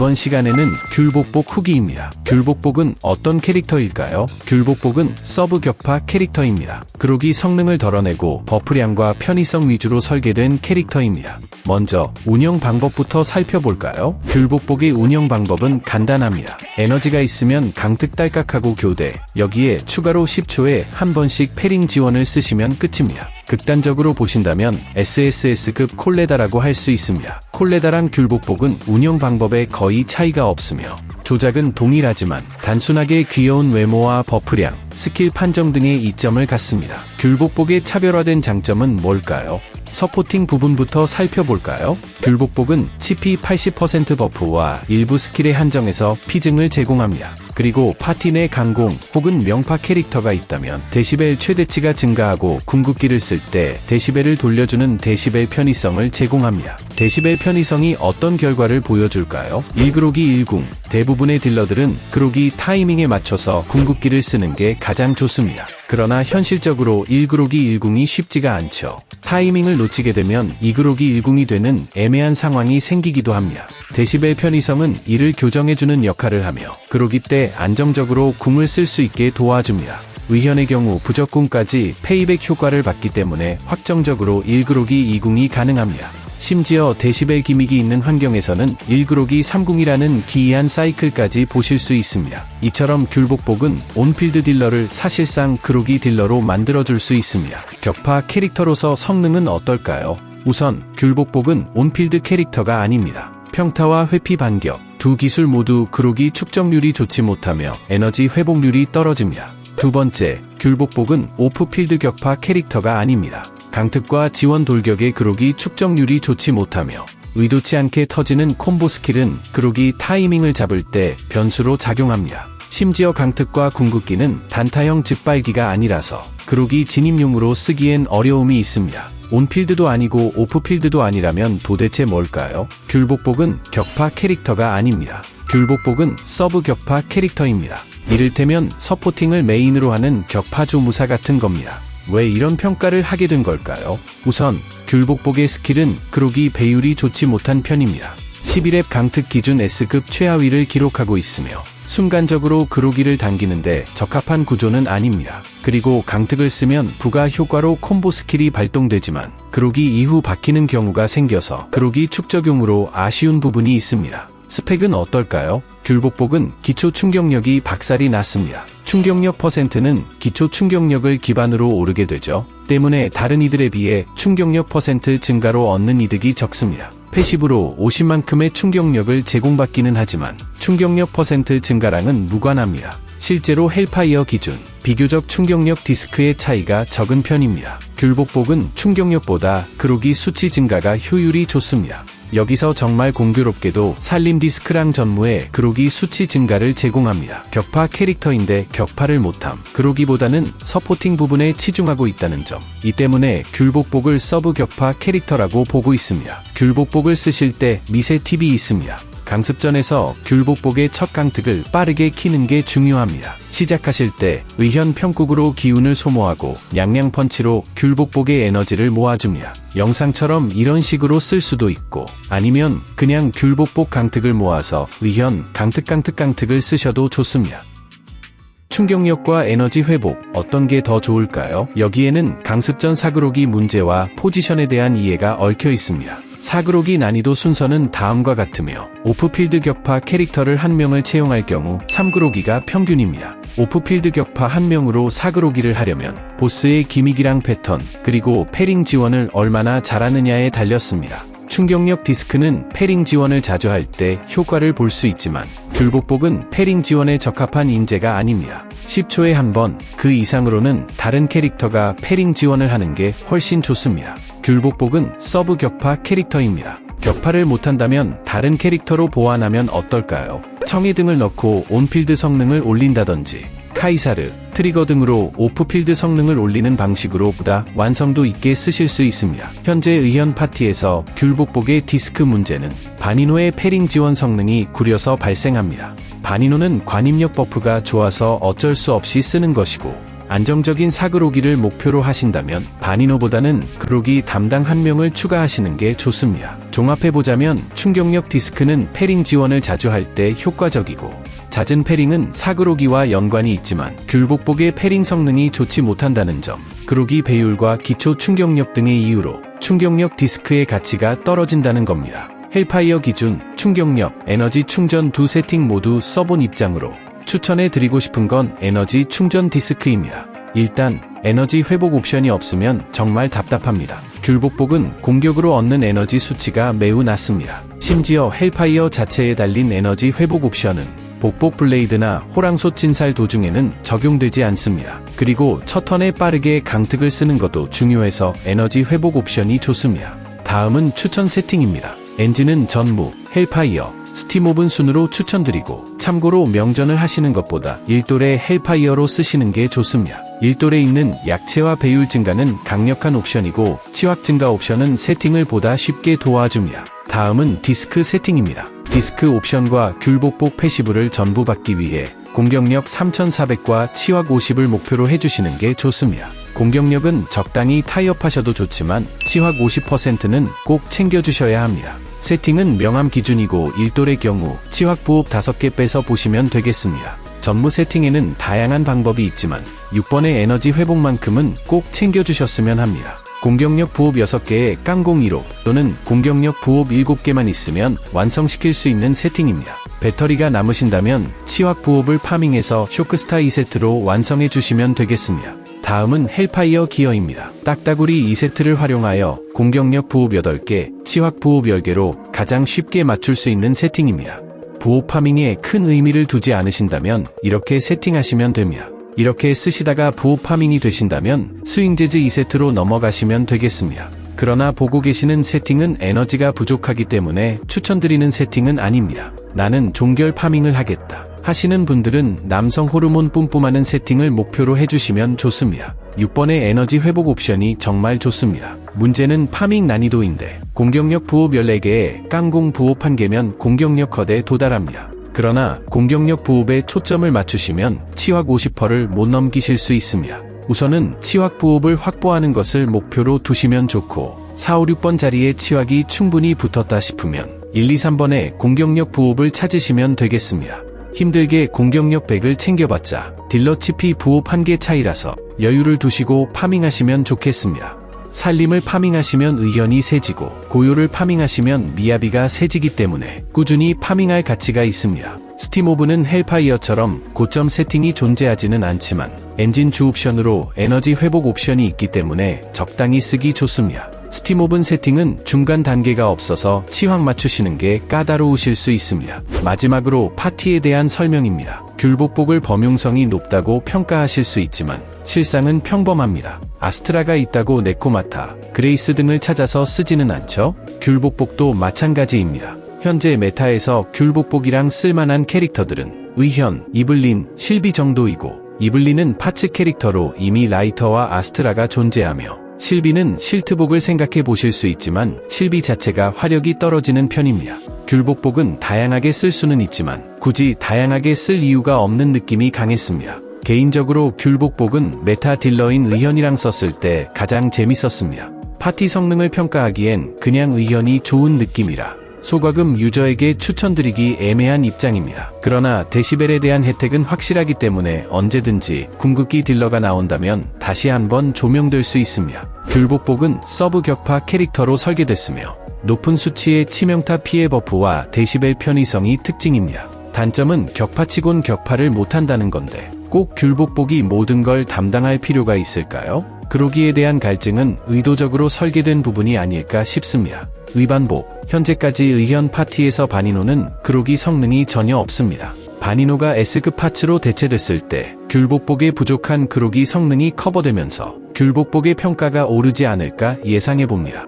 이번 시간에는 귤복복 후기입니다. 귤복복은 어떤 캐릭터일까요? 귤복복은 서브 격파 캐릭터입니다. 그로기 성능을 덜어내고 버프량과 편의성 위주로 설계된 캐릭터입니다. 먼저 운영 방법부터 살펴볼까요? 귤복복의 운영 방법은 간단합니다. 에너지가 있으면 강특 딸깍하고 교대, 여기에 추가로 10초에 한 번씩 패링 지원을 쓰시면 끝입니다. 극단적으로 보신다면 SSS급 콜레다라고 할 수 있습니다. 콜레다랑 귤복복은 운영 방법에 거의 차이가 없으며 조작은 동일하지만 단순하게 귀여운 외모와 버프량, 스킬 판정 등의 이점을 갖습니다. 귤복복의 차별화된 장점은 뭘까요? 서포팅 부분부터 살펴볼까요? 귤복복은 치피 80% 버프와 일부 스킬에 한정해서 피증을 제공합니다. 그리고 파티 내 강공 혹은 명파 캐릭터가 있다면 데시벨 최대치가 증가하고 궁극기를 쓸 때 데시벨을 돌려주는 데시벨 편의성을 제공합니다. 데시벨 편의성이 어떤 결과를 보여줄까요? 1그로기 1궁 대부분의 딜러들은 그로기 타이밍에 맞춰서 궁극기를 쓰는 게 가장 좋습니다. 그러나 현실적으로 1그로기 1궁이 쉽지가 않죠. 타이밍을 놓치게 되면 2그로기 1궁이 되는 애매한 상황이 생기기도 합니다. 데시벨 편의성은 이를 교정해주는 역할을 하며 그로기 때 안정적으로 궁을 쓸 수 있게 도와줍니다. 의현의 경우 부적궁까지 페이백 효과를 받기 때문에 확정적으로 1그로기 2궁이 가능합니다. 심지어 데시벨 기믹이 있는 환경에서는 1그로기 3궁이라는 기이한 사이클까지 보실 수 있습니다. 이처럼 귤복복은 온필드 딜러를 사실상 그로기 딜러로 만들어줄 수 있습니다. 격파 캐릭터로서 성능은 어떨까요? 우선 귤복복은 온필드 캐릭터가 아닙니다. 평타와 회피 반격, 두 기술 모두 그로기 축적률이 좋지 못하며 에너지 회복률이 떨어집니다. 두 번째, 귤복복은 오프필드 격파 캐릭터가 아닙니다. 강특과 지원 돌격의 그로기 축적률이 좋지 못하며 의도치 않게 터지는 콤보 스킬은 그로기 타이밍을 잡을 때 변수로 작용합니다. 심지어 강특과 궁극기는 단타형 즉발기가 아니라서 그로기 진입용으로 쓰기엔 어려움이 있습니다. 온필드도 아니고 오프필드도 아니라면 도대체 뭘까요? 귤복복은 격파 캐릭터가 아닙니다. 귤복복은 서브 격파 캐릭터입니다. 이를테면 서포팅을 메인으로 하는 격파 조 무사 같은 겁니다. 왜 이런 평가를 하게 된 걸까요? 우선 귤복복의 스킬은 그로기 배율이 좋지 못한 편입니다. 11렙 강특 기준 S급 최하위를 기록하고 있으며 순간적으로 그로기를 당기는데 적합한 구조는 아닙니다. 그리고 강특을 쓰면 부가 효과로 콤보 스킬이 발동되지만 그로기 이후 박히는 경우가 생겨서 그로기 축적용으로 아쉬운 부분이 있습니다. 스펙은 어떨까요? 귤복복은 기초 충격력이 박살이 났습니다. 충격력 퍼센트는 기초 충격력을 기반으로 오르게 되죠. 때문에 다른 이들에 비해 충격력 퍼센트 증가로 얻는 이득이 적습니다. 패시브로 50만큼의 충격력을 제공받기는 하지만 충격력 퍼센트 증가량은 무관합니다. 실제로 헬파이어 기준 비교적 충격력 디스크의 차이가 적은 편입니다. 귤복복은 충격력보다 그로기 수치 증가가 효율이 좋습니다. 여기서 정말 공교롭게도 살림 디스크랑 전무에 그로기 수치 증가를 제공합니다. 격파 캐릭터인데 격파를 못함. 그로기보다는 서포팅 부분에 치중하고 있다는 점. 이 때문에 귤복복을 서브 격파 캐릭터라고 보고 있습니다. 귤복복을 쓰실 때 미세 팁이 있습니다. 강습전에서 귤복복의 첫 강특을 빠르게 키는 게 중요합니다. 시작하실 때 의현 평국으로 기운을 소모하고 양양 펀치로 귤복복의 에너지를 모아줍니다. 영상처럼 이런 식으로 쓸 수도 있고 아니면 그냥 귤복복 강특을 모아서 의현 강특 강특 강특을 쓰셔도 좋습니다. 충격력과 에너지 회복 어떤 게 더 좋을까요? 여기에는 강습전 사그로기 문제와 포지션에 대한 이해가 얽혀 있습니다. 사그로기 난이도 순서는 다음과 같으며 오프필드 격파 캐릭터를 한 명을 채용할 경우 3그로기가 평균입니다. 오프필드 격파 한 명으로 사그로기를 하려면 보스의 기믹이랑 패턴 그리고 패링 지원을 얼마나 잘하느냐에 달렸습니다. 충격력 디스크는 패링 지원을 자주 할 때 효과를 볼 수 있지만 귤복복은 패링 지원에 적합한 인재가 아닙니다. 10초에 한 번, 그 이상으로는 다른 캐릭터가 패링 지원을 하는 게 훨씬 좋습니다. 귤복복은 서브 격파 캐릭터입니다. 격파를 못한다면 다른 캐릭터로 보완하면 어떨까요? 청이 등을 넣고 온필드 성능을 올린다든지 카이사르, 트리거 등으로 오프필드 성능을 올리는 방식으로 보다 완성도 있게 쓰실 수 있습니다. 현재 의현 파티에서 귤복복의 디스크 문제는 바니노의 패링 지원 성능이 구려서 발생합니다. 바니노는 관입력 버프가 좋아서 어쩔 수 없이 쓰는 것이고 안정적인 사그로기를 목표로 하신다면 바니노보다는 그로기 담당 한 명을 추가하시는 게 좋습니다. 종합해보자면 충격력 디스크는 패링 지원을 자주 할 때 효과적이고 잦은 패링은 사그로기와 연관이 있지만 귤복복의 패링 성능이 좋지 못한다는 점, 그로기 배율과 기초 충격력 등의 이유로 충격력 디스크의 가치가 떨어진다는 겁니다. 헬파이어 기준 충격력, 에너지 충전 두 세팅 모두 써본 입장으로 추천해 드리고 싶은 건 에너지 충전 디스크입니다. 일단 에너지 회복 옵션이 없으면 정말 답답합니다. 귤복복은 공격으로 얻는 에너지 수치가 매우 낮습니다. 심지어 헬파이어 자체에 달린 에너지 회복 옵션은 복복 블레이드나 호랑소 찐살 도중에는 적용되지 않습니다. 그리고 첫 턴에 빠르게 강특을 쓰는 것도 중요해서 에너지 회복 옵션이 좋습니다. 다음은 추천 세팅입니다. 엔진은 전무, 헬파이어, 스팀오븐 순으로 추천드리고 참고로 명전을 하시는 것보다 1돌의 헬파이어로 쓰시는 게 좋습니다. 1돌에 있는 약체와 배율 증가는 강력한 옵션이고 치확 증가 옵션은 세팅을 보다 쉽게 도와줍니다. 다음은 디스크 세팅입니다. 디스크 옵션과 귤복복 패시브를 전부 받기 위해 공격력 3400과 치확 50을 목표로 해주시는 게 좋습니다. 공격력은 적당히 타이업하셔도 좋지만 치확 50%는 꼭 챙겨주셔야 합니다. 세팅은 명암 기준이고 1돌의 경우 치확 부업 5개 빼서 보시면 되겠습니다. 전무 세팅에는 다양한 방법이 있지만 6번의 에너지 회복만큼은 꼭 챙겨주셨으면 합니다. 공격력 부업 6개에 깡공 1호 또는 공격력 부업 7개만 있으면 완성시킬 수 있는 세팅입니다. 배터리가 남으신다면 치확 부업을 파밍해서 쇼크스타 2세트로 완성해 주시면 되겠습니다. 다음은 헬파이어 기어입니다. 딱따구리 2세트를 활용하여 공격력 부업 8개, 치확 부업 10개로 가장 쉽게 맞출 수 있는 세팅입니다. 부업 파밍에 큰 의미를 두지 않으신다면 이렇게 세팅하시면 됩니다. 이렇게 쓰시다가 부업 파밍이 되신다면 스윙재즈 2세트로 넘어가시면 되겠습니다. 그러나 보고 계시는 세팅은 에너지가 부족하기 때문에 추천드리는 세팅은 아닙니다. 나는 종결 파밍을 하겠다. 하시는 분들은 남성 호르몬 뿜뿜하는 세팅을 목표로 해주시면 좋습니다. 6번의 에너지 회복 옵션이 정말 좋습니다. 문제는 파밍 난이도인데 공격력 부업 14개에 깡공 부업 1개면 공격력 컷에 도달합니다. 그러나 공격력 부업에 초점을 맞추시면 치확 50%를 못 넘기실 수 있습니다. 우선은 치확 부업을 확보하는 것을 목표로 두시면 좋고 4, 5, 6번 자리에 치확이 충분히 붙었다 싶으면 1, 2, 3번에 공격력 부업을 찾으시면 되겠습니다. 힘들게 공격력 100을 챙겨봤자 딜러 치피 부업 1개 차이라서 여유를 두시고 파밍하시면 좋겠습니다. 살림을 파밍하시면 의견이 세지고 고요를 파밍하시면 미야비가 세지기 때문에 꾸준히 파밍할 가치가 있습니다. 스팀오브는 헬파이어처럼 고점 세팅이 존재하지는 않지만 엔진 주 옵션으로 에너지 회복 옵션이 있기 때문에 적당히 쓰기 좋습니다. 스팀오븐 세팅은 중간 단계가 없어서 치확 맞추시는 게 까다로우실 수 있습니다. 마지막으로 파티에 대한 설명입니다. 귤복복을 범용성이 높다고 평가하실 수 있지만 실상은 평범합니다. 아스트라가 있다고 네코마타, 그레이스 등을 찾아서 쓰지는 않죠? 귤복복도 마찬가지입니다. 현재 메타에서 귤복복이랑 쓸만한 캐릭터들은 의현, 이블린, 실비 정도이고 이블린은 파츠 캐릭터로 이미 라이터와 아스트라가 존재하며 실비는 실트복을 생각해 보실 수 있지만 실비 자체가 화력이 떨어지는 편입니다. 귤복복은 다양하게 쓸 수는 있지만 굳이 다양하게 쓸 이유가 없는 느낌이 강했습니다. 개인적으로 귤복복은 메타 딜러인 의현이랑 썼을 때 가장 재밌었습니다. 파티 성능을 평가하기엔 그냥 의현이 좋은 느낌이라 소과금 유저에게 추천드리기 애매한 입장입니다. 그러나 데시벨에 대한 혜택은 확실하기 때문에 언제든지 궁극기 딜러가 나온다면 다시 한번 조명될 수 있습니다. 귤복복은 서브 격파 캐릭터로 설계됐으며 높은 수치의 치명타 피해 버프와 데시벨 편의성이 특징입니다. 단점은 격파치곤 격파를 못한다는 건데 꼭 귤복복이 모든 걸 담당할 필요가 있을까요? 그러기에 대한 갈증은 의도적으로 설계된 부분이 아닐까 싶습니다. 의반복, 현재까지 의현 파티에서 바니노는 그로기 성능이 전혀 없습니다. 바니노가 S급 파츠로 대체됐을 때 귤복복의 부족한 그로기 성능이 커버되면서 귤복복의 평가가 오르지 않을까 예상해봅니다.